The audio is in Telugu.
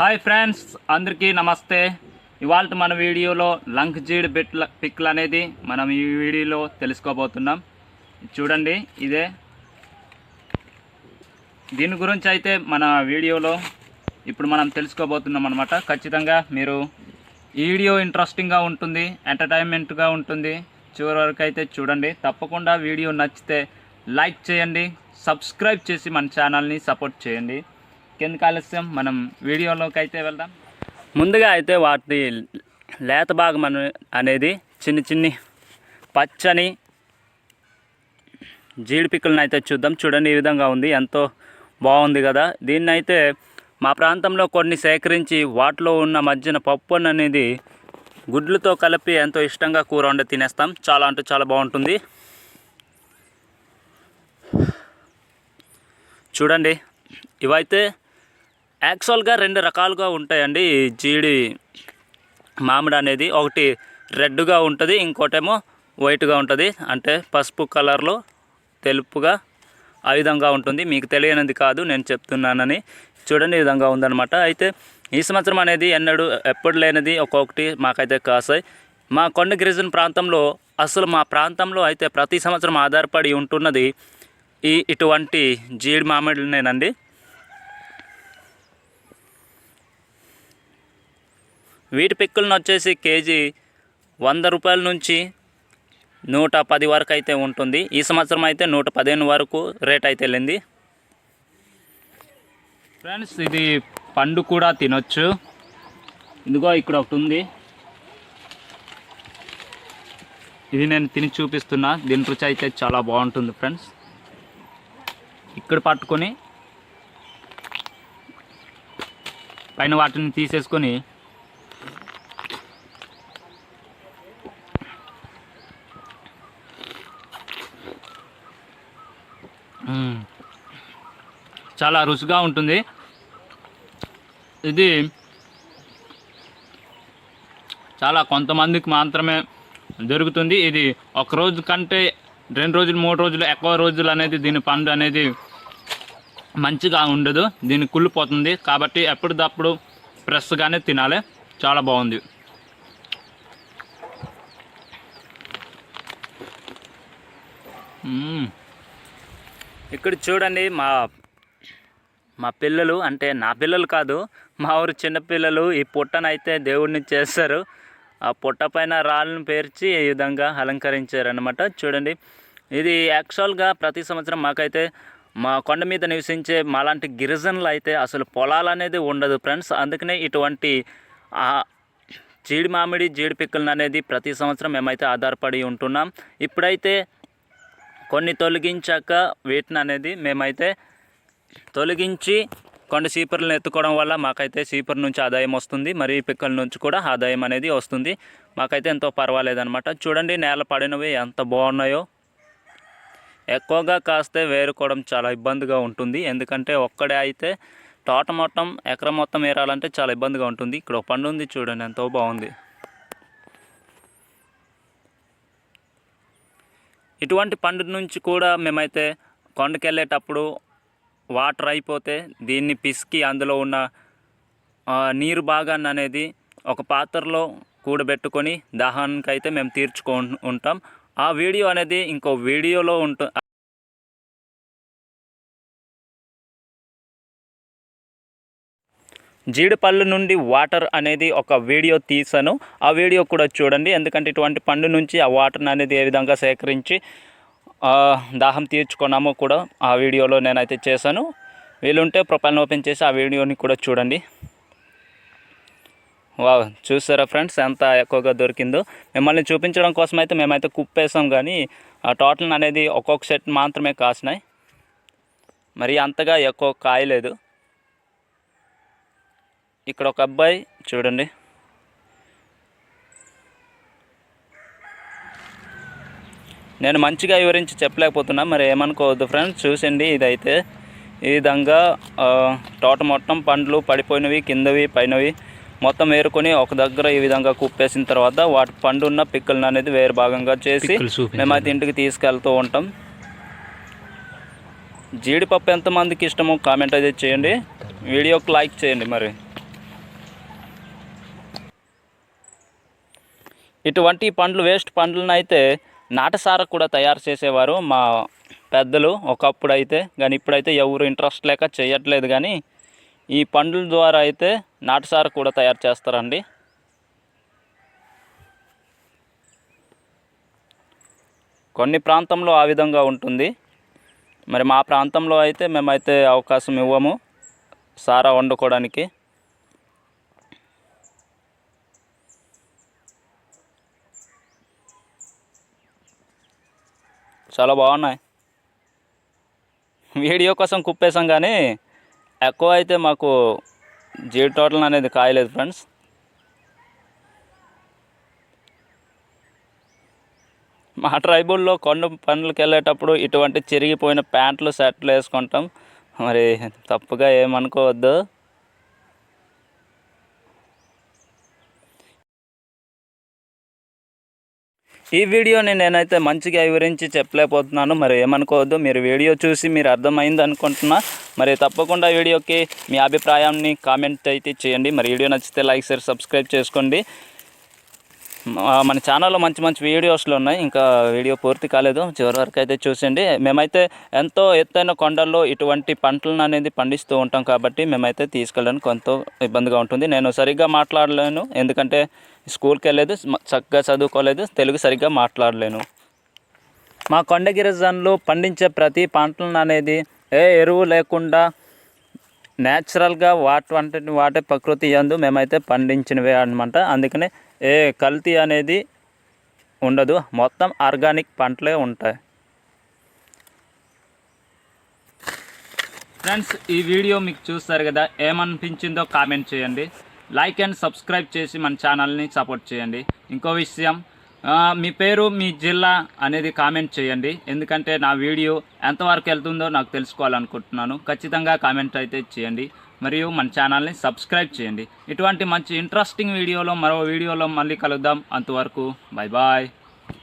హాయ్ ఫ్రెండ్స్ అందరికీ నమస్తే. ఇవాళ మన వీడియోలో లంక్ జీడ్ బిట్ల పిక్లు అనేది మనం ఈ వీడియోలో తెలుసుకోబోతున్నాం. చూడండి ఇదే. దీని గురించి అయితే మన వీడియోలో ఇప్పుడు మనం తెలుసుకోబోతున్నాం అనమాట ఖచ్చితంగా మీరు ఈ వీడియో ఇంట్రెస్టింగ్గా ఉంటుంది ఎంటర్టైన్మెంట్గా ఉంటుంది చివరి వరకు అయితే చూడండి. తప్పకుండా వీడియో నచ్చితే లైక్ చేయండి సబ్స్క్రైబ్ చేసి మన ఛానల్ని సపోర్ట్ చేయండి. ఎందుకు ఆలస్యం? మనం వీడియోలోకి అయితే వెళ్దాం. ముందుగా అయితే వాటి లేత భాగం అనేది చిన్ని చిన్ని పచ్చని జీడిపిక్కలను అయితే చూద్దాం. చూడండి ఈ విధంగా ఉంది. ఎంతో బాగుంది కదా. దీన్ని అయితే మా ప్రాంతంలో కొన్ని సేకరించి వాటిలో ఉన్న మధ్యన పప్పు అనేది గుడ్లతో కలిపి ఎంతో ఇష్టంగా కూర వండి తినేస్తాం. చాలా అంటే చాలా బాగుంటుంది. చూడండి ఇవైతే యాక్చువల్గా రెండు రకాలుగా ఉంటాయండి. ఈ జీడి మామిడి అనేది ఒకటి రెడ్గా ఉంటుంది ఇంకోటేమో వైట్గా ఉంటుంది. అంటే పసుపు కలర్లో తెలుపుగా ఆ విధంగా ఉంటుంది. మీకు తెలియనిది కాదు నేను చెప్తున్నానని చూడండి ఈ విధంగా ఉందన్నమాట. అయితే ఈ సంవత్సరం అనేది ఎన్నడూ ఎప్పుడు లేనిది ఒక్కొక్కటి మాకైతే కాసాయి. మా కొండ గిరిజన ప్రాంతంలో అసలు మా ప్రాంతంలో అయితే ప్రతి సంవత్సరం ఆధారపడి ఉంటున్నది ఈ ఇటువంటి జీడి మామిడినేనండి. వీటి పిక్కులను వచ్చేసి కేజీ వంద రూపాయల నుంచి నూట పది వరకు అయితే ఉంటుంది. ఈ సంవత్సరం అయితే నూట పదిహేను వరకు రేట్ అయితే వెళ్ళింది. ఫ్రెండ్స్ ఇది పండు కూడా తినొచ్చు. ఇదిగో ఇక్కడ ఒకటి ఉంది. ఇది నేను తిని చూపిస్తున్నా. దీని రుచి అయితే చాలా బాగుంటుంది ఫ్రెండ్స్. ఇక్కడ పట్టుకొని పైన వాటిని తీసేసుకొని చాలా రుచిగా ఉంటుంది. ఇది చాలా కొంతమందికి మాత్రమే దొరుకుతుంది. ఇది ఒక రోజు కంటే రెండు రోజులు మూడు రోజులు ఎక్కువ రోజులు అనేది దీని పండు అనేది మంచిగా ఉండదు. దీన్ని కుళ్ళిపోతుంది కాబట్టి ఎప్పటిదప్పుడు ఫ్రెష్గానే తినాలి. చాలా బాగుంది. మ్మ్. ఇక్కడ చూడండి మా మా పిల్లలు అంటే నా పిల్లలు కాదు మా ఊరు చిన్నపిల్లలు ఈ పుట్టనైతే దేవుడిని చేస్తారు. ఆ పుట్ట పైన రాళ్ళను పేర్చి ఈ విధంగా అలంకరించారనమాట చూడండి ఇది యాక్చువల్గా ప్రతి సంవత్సరం మాకైతే మా కొండ మీద నివసించే మాలాంటి గిరిజనులు అయితే అసలు పొలాలు అనేది ఉండదు ఫ్రెండ్స్. అందుకనే ఇటువంటి జీడి మామిడి జీడి పిక్కలను అనేది ప్రతి సంవత్సరం మేమైతే ఆధారపడి ఉంటున్నాం. ఇప్పుడైతే కొన్ని తొలగించాక వీటిని అనేది మేమైతే తొలగించి కొండ సీపర్లను ఎత్తుకోవడం వల్ల మాకైతే సీపర్ నుంచి ఆదాయం వస్తుంది. మరి పిక్కల నుంచి కూడా ఆదాయం అనేది వస్తుంది. మాకైతే ఎంతో పర్వాలేదనమాట చూడండి నేల పడినవి ఎంత బాగున్నాయో. ఎక్కువగా కాస్తే వేరుకోవడం చాలా ఇబ్బందిగా ఉంటుంది. ఎందుకంటే ఒక్కడే అయితే తోట మొత్తం ఎకరం మొత్తం ఏరాలంటే చాలా ఇబ్బందిగా ఉంటుంది. ఇక్కడ ఒక పండు ఉంది చూడండి ఎంతో బాగుంది. ఇటువంటి పండు నుంచి కూడా మేమైతే కొండకెళ్ళేటప్పుడు వాటర్ అయిపోతే దీన్ని పిసికి అందులో ఉన్న నీరు భాగాన్ని అనేది ఒక పాత్రలో కూడబెట్టుకొని దాహానికి అయితే మేము తీర్చుకో ఉంటాం. ఆ వీడియో అనేది ఇంకో వీడియోలో ఉంటు జీడిపళ్ళు నుండి వాటర్ అనేది ఒక వీడియో తీసాను ఆ వీడియో కూడా చూడండి. ఎందుకంటే ఇటువంటి పండు నుంచి ఆ వాటర్ అనేది ఏ విధంగా సేకరించి దాహం తీర్చుకున్నామో కూడా ఆ వీడియోలో నేనైతే చేశాను. వీలుంటే ప్రొఫైల్ని ఓపెన్ చేసి ఆ వీడియోని కూడా చూడండి. వా చూసారా ఫ్రెండ్స్? ఎంత ఎక్కువగా దొరికిందో. మిమ్మల్ని చూపించడం కోసం అయితే మేమైతే కుప్పేసాం కానీ ఆ టోటల్ అనేది ఒక్కొక్క సెట్ మాత్రమే కాసినాయి. మరి అంతగా ఎక్కువ కాయలేదు. ఇక్కడ ఒక అబ్బాయి చూడండి. నేను మంచిగా వివరించి చెప్పలేకపోతున్నా మరి ఏమనుకోవద్దు ఫ్రెండ్స్ చూసండి ఇదైతే. ఈ విధంగా తోట మొత్తం పండ్లు పడిపోయినవి కిందవి పైనవి మొత్తం ఏరుకొని ఒక దగ్గర ఈ విధంగా కుప్పేసిన తర్వాత వాటి పండు ఉన్న పిక్కలను అనేది వేరు భాగంగా చేసి చూపించండి. మేమైతే ఇంటికి తీసుకెళ్తూ ఉంటాం. జీడిపప్పు ఎంతమందికి ఇష్టమో కామెంట్ అయితే చేయండి. వీడియోకి లైక్ చేయండి మరి. ఇటువంటి పండ్లు వేస్ట్ పండ్లను అయితే నాటసార కూడా తయారు చేసేవారు మా పెద్దలు ఒకప్పుడు అయితే కానీ ఇప్పుడైతే ఎవరు ఇంట్రెస్ట్ లేక చేయట్లేదు కానీ ఈ పండ్ల ద్వారా అయితే నాటసార కూడా తయారు చేస్తారండి. కొన్ని ప్రాంతంలో ఆ విధంగా ఉంటుంది. మరి మా ప్రాంతంలో అయితే మేమైతే అవకాశం ఇవ్వము సారా వండుకోవడానికి. చాలా బాగున్నాయి. వీడియో కోసం కుప్పేసాం కానీ ఎక్కువ అయితే మాకు జీడి తోటలు అనేది కాయలేదు ఫ్రెండ్స్. మా ట్రైబుల్లో కొండ పనులకు వెళ్ళేటప్పుడు ఇటువంటి చిరిగిపోయిన ప్యాంట్లు షర్ట్లు వేసుకుంటాం. మరి తప్పుగా ఏమనుకోవద్దు. ఈ వీడియోని నేనైతే మంచిగా వివరించి చెప్పలేకపోతున్నాను. మరి ఏమనుకోవద్దు మీరు వీడియో చూసి మీరు అర్థమైంది అనుకుంటున్నా. మరి తప్పకుండా వీడియోకి మీ అభిప్రాయాన్ని కామెంట్ అయితే చేయండి. మరి వీడియో నచ్చితే లైక్ షేర్ సబ్స్క్రైబ్ చేసుకోండి. మన ఛానల్లో మంచి మంచి వీడియోస్లు ఉన్నాయి. ఇంకా వీడియో పూర్తి కాలేదు. చివరి వరకు అయితే చూసండి మేమైతే ఎంతో ఎత్తైన కొండల్లో ఇటువంటి పంటలను అనేది పండిస్తూ ఉంటాం కాబట్టి మేమైతే తీసుకెళ్ళడానికి కొంత ఇబ్బందిగా ఉంటుంది. నేను సరిగ్గా మాట్లాడలేను. ఎందుకంటే స్కూల్కి వెళ్ళలేదు. చక్కగా చదువుకోలేదు. తెలుగు సరిగ్గా మాట్లాడలేను. మా కొండ గిరిజనులు పండించే ప్రతి పంటలను అనేది ఏ ఎరువు లేకుండా న్యాచురల్గా వాటి వంటి వాటే ప్రకృతి ఎందు మేమైతే పండించినవే అనమాట అందుకనే ఏ కల్తీ అనేది ఉండదు. మొత్తం ఆర్గానిక్ పంటలే ఉంటాయి. ఫ్రెండ్స్ ఈ వీడియో మీకు చూస్తారు కదా ఏమనిపించిందో కామెంట్ చేయండి. లైక్ అండ్ సబ్స్క్రైబ్ చేసి మన ఛానల్ని సపోర్ట్ చేయండి. ఇంకో విషయం మీ పేరు మీ జిల్లా అనేది కామెంట్ చేయండి. ఎందుకంటే నా వీడియో ఎంతవరకు వెళ్తుందో నాకు తెలుసుకోవాలనుకుంటున్నాను. ఖచ్చితంగా కామెంట్ అయితే చేయండి. మరియు మన ఛానల్ని సబ్స్క్రైబ్ చేయండి. ఇటువంటి మంచి ఇంట్రెస్టింగ్ వీడియోలో మరో వీడియోలో మళ్ళీ కలుద్దాం. అంతవరకు బాయ్ బాయ్.